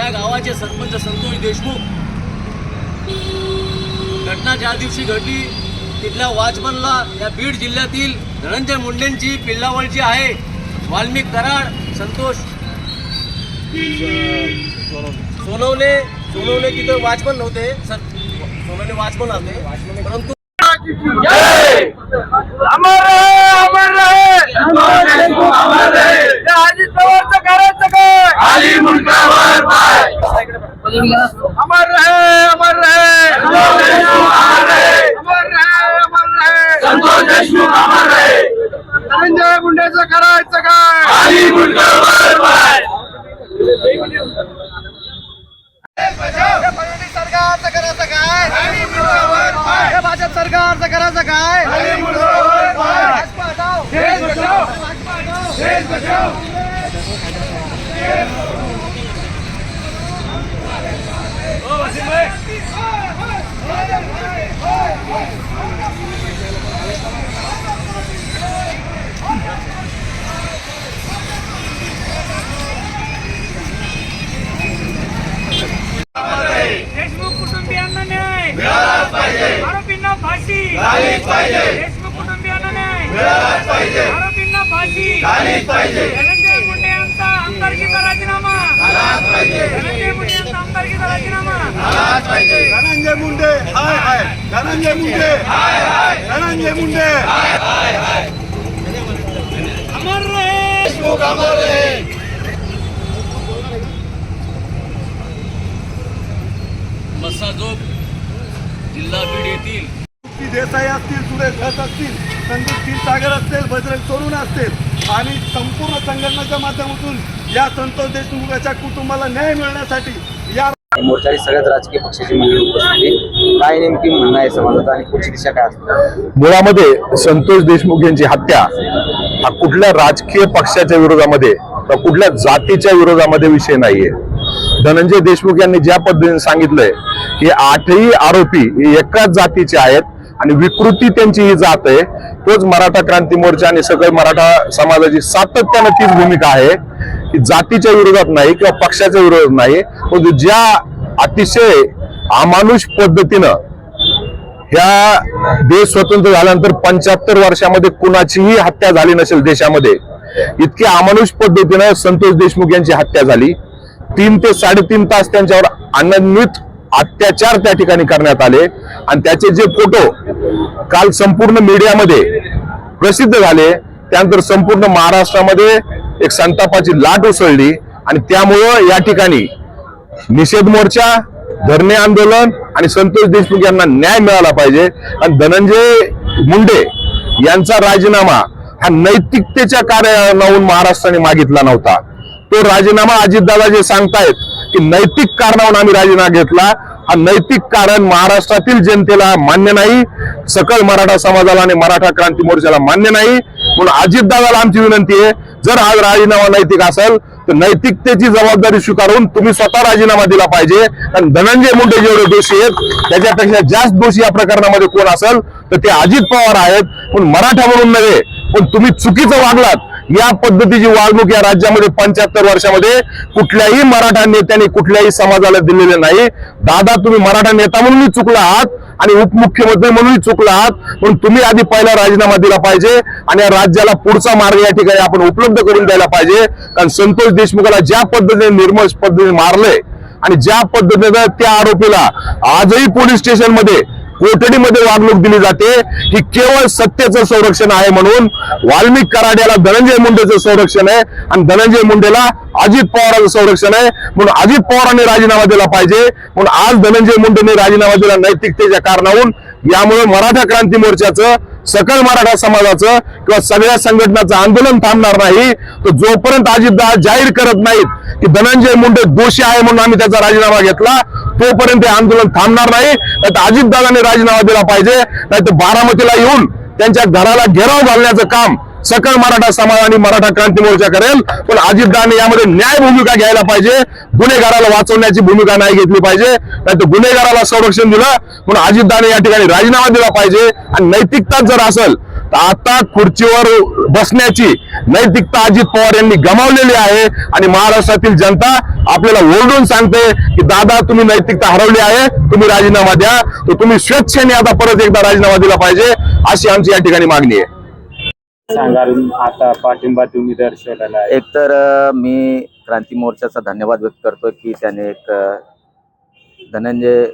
त्या गावाचे सरपंच संतोष देशमुख. घटना ज्या दिवशी घडली तिथल्या वॉचमनला या बीड जिल्ह्यातील धनंजय मुंडेंची पिल्लावळ जी आहे. वाल्मिक कराड संतोष. सोनवणे सोनवणे तिथं वॉचमन नव्हते. सर सोनवणे वॉचमन होते. परंतु अमर रहे अमर रहे अमर रहे अजित पवारचं करायचं काय खाली मुंडकावर पाय अमर रहे अमर रहे. अमर रहे. अमर रहे संतोष देशमुख अमर रहे. धनंजय मुंडेचं करायचं काय पाय. हे फडणवीस सरकारचं करायचं काय हे भाजप सरकारचं करायचं काय भाजपा हटाव. भाजपा हटाव. देशमुख कुटुंबियांना न्याय आरोपींना फाशी देशमुख कुटुंबियांना न्याय आरोपींना फाशी. धनंजय मुंडे यांचा आमदारकीचा राजीनामा. धनंजय मुंडे यांचा आमदारकीचा राजीनामा. धनंजय मुंडे हाय हाय. धनंजय मुंडे. हाय हाय. धनंजय मुंडे. अमर रहे. मस्साजोग जिल्हा बीड येथील देसाई असतील सुरेश धस असतील. संदीप क्षीरसागर असतील बजरंग सोडून असतील आणि संपूर्ण संघटनेच्या माध्यमातून या संतोष देशमुखाच्या कुटुंबाला न्याय मिळण्यासाठी या मोर्चारी सगळ्याच राजकीय पक्षाची मंडळी उपस्थिती काय नेमकी म्हणणं आहे समाजाचं आणि पुढची दिशा काय असणार मुळामध्ये संतोष देशमुख यांची हत्या हा कुठल्या राजकीय पक्षाच्या विरोधामध्ये किंवा कुठल्या जातीच्या विरोधामध्ये विषय नाहीये. धनंजय देशमुख यांनी ज्या पद्धतीने सांगितलंय की आठही आरोपी एकाच जातीचे आहेत आणि विकृती त्यांची ही जात आहे. तोच मराठा क्रांती मोर्चा आणि सगळे मराठा समाजाची सातत्यानं तीच भूमिका आहे. की जातीच्या विरोधात नाही किंवा पक्षाच्या विरोधात नाही परंतु ज्या अतिशय अमानुष पद्धतीनं ह्या देश स्वतंत्र झाल्यानंतर पंच्याहत्तर वर्षामध्ये कुणाचीही हत्या झाली नसेल देशामध्ये इतकी अमानुष पद्धतीनं संतोष देशमुख यांची हत्या झाली. तीन ते साडेतीन तास त्यांच्यावर अनन्वित अत्याचार त्या ठिकाणी करण्यात आले. आणि त्याचे जे फोटो काल संपूर्ण मीडियामध्ये प्रसिद्ध झाले त्यानंतर संपूर्ण महाराष्ट्रामध्ये एक संतापाची लाट उसळली. आणि त्यामुळं या ठिकाणी निषेध मोर्चा धरणे आंदोलन आणि संतोष देशमुख यांना न्याय मिळाला पाहिजे. आणि धनंजय मुंडे यांचा राजीनामा हा नैतिकतेच्या कारणावरून महाराष्ट्राने मागितला नव्हता. तो राजीनामा अजितदादा जे सांगतायत की नैतिक कारणावरून आम्ही राजीनामा घेतला. हा नैतिक कारण महाराष्ट्रातील जनतेला मान्य नाही. सकल मराठा समाजाला आणि मराठा क्रांती मोर्चाला मान्य नाही. म्हणून अजितदादाला आमची विनंती आहे जर हा राजीनामा नैतिक असेल तर नैतिकतेची जबाबदारी स्वीकारून तुम्ही स्वतः राजीनामा दिला पाहिजे. आणि धनंजय मुंडे जेवढे दोषी आहेत त्याच्यापेक्षा जास्त दोषी या प्रकरणामध्ये कोण असेल तर ते अजित पवार आहेत. पण मराठा म्हणून नव्हे पण तुम्ही चुकीचं वागलात. या पद्धतीची वागणूक या राज्यामध्ये पंच्याहत्तर वर्षामध्ये कुठल्याही मराठा नेत्याने कुठल्याही समाजाला दिलेले नाही. दादा तुम्ही मराठा नेता म्हणूनही चुकला आहात आणि उपमुख्यमंत्री म्हणूनही चुकला आहात. म्हणून तुम्ही आधी पहिला राजीनामा दिला पाहिजे आणि या राज्याला पुढचा मार्ग या ठिकाणी आपण उपलब्ध करून द्यायला पाहिजे. कारण संतोष देशमुखाला ज्या पद्धतीने निर्मळ पद्धतीने मारलंय आणि ज्या पद्धतीने त्या आरोपीला आजही पोलीस स्टेशनमध्ये कोठडीमध्ये वागणूक दिली जाते. ही केवळ सत्तेचं संरक्षण आहे म्हणून वाल्मिक कराड याला धनंजय मुंडेचं संरक्षण आहे आणि धनंजय मुंडेला अजित पवारांचं संरक्षण आहे. म्हणून अजित पवारांनी राजीनामा दिला पाहिजे. म्हणून आज धनंजय मुंडेने राजीनामा दिला नैतिकतेच्या कारणावरून यामुळे मराठा क्रांती मोर्चाचं सकल मराठा समाजाचं किंवा सगळ्या संघटनाचं आंदोलन थांबणार नाही. तर जोपर्यंत अजितदा जाहीर करत नाहीत की धनंजय मुंडे दोषी आहे म्हणून आम्ही त्याचा राजीनामा घेतला तोपर्यंत हे आंदोलन थांबणार नाही. नाही तर अजितदादांनी राजीनामा दिला पाहिजे. नाही तर बारामतीला येऊन त्यांच्या घराला घेराव घालण्याचं काम सकल मराठा समाज आणि मराठा क्रांती मोर्चा करेल. पण अजितदादाने यामध्ये न्याय भूमिका घ्यायला पाहिजे. गुन्हेगाराला वाचवण्याची भूमिका नाही घेतली पाहिजे. नाही तर गुन्हेगाराला संरक्षण दिलं. म्हणून अजितदादाने या ठिकाणी राजीनामा दिला पाहिजे. आणि नैतिकता जर असेल आता खुर्चीवर बसण्याची नैतिकता अजित पवार यांनी गमावलेली आहे आणि महाराष्ट्रातील जनता आपल्याला ओरडून सांगते की दादा तुम्ही नैतिकता हरवली आहे तुम्ही राजीनामा द्या तर तुम्ही स्वेच्छेने आता परत एकदा राजीनामा दिला पाहिजे अशी आमची या ठिकाणी मागणी आहे. आता पाठिंबा तुम्ही दर्शवलेला एकतर मी क्रांती मोर्चाचा धन्यवाद व्यक्त करतो की त्याने एक धनंजय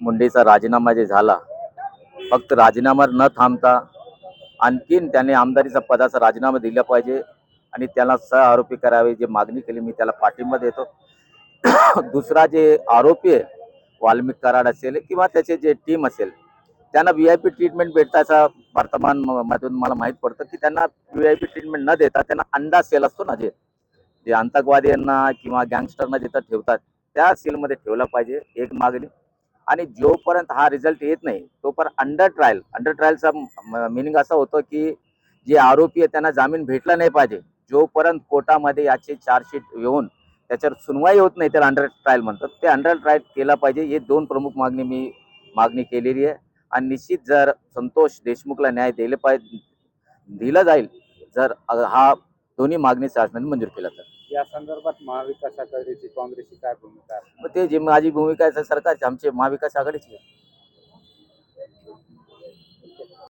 मुंडेचा राजीनामा जे झाला फक्त राजीनामा न थांबता आणखीन त्याने आमदारीचा पदाचा राजीनामा दिला पाहिजे आणि त्याला सह आरोपी करावे जे मागणी केली मी त्याला पाठिंबा देतो. दुसरा जे आरोपी आहे वाल्मिक कराड असेल किंवा त्याचे जे टीम असेल त्यांना व्ही आय पी ट्रीटमेंट भेटताचा वर्तमान म- मधून मला माहीत पडतं की त्यांना व्ही आय पी ट्रीटमेंट न देता त्यांना अंडा सेल असतो ना जे जे आतंकवाद्यांना किंवा गँगस्टरना जिथं ठेवतात त्या सेलमध्ये ठेवला पाहिजे एक मागणी. आणि जोपर्यंत हा रिझल्ट येत नाही तोपर्यंत अंडर ट्रायल अंडर ट्रायलचा मिनिंग असा होतं की जे आरोपी आहे त्यांना जामीन भेटला नाही पाहिजे. जोपर्यंत कोर्टामध्ये याची चार्जशीट येऊन त्याच्यावर सुनवाई होत नाही तर अंडर ट्रायल म्हणतात. ते अंडर ट्रायल केला पाहिजे हे दोन प्रमुख मागणी मी मागणी केलेली आहे. आणि निश्चित जर संतोष देशमुखला न्याय दिले पाहिजे दिला जाईल जर हा दोन्ही मागणी शासनाने मंजूर केला तर. या संदर्भात महाविकास आघाडीची काँग्रेसची काय भूमिका आहे मग ते जे माझी भूमिका आहे सरकारची आमची महाविकास आघाडीची आहे.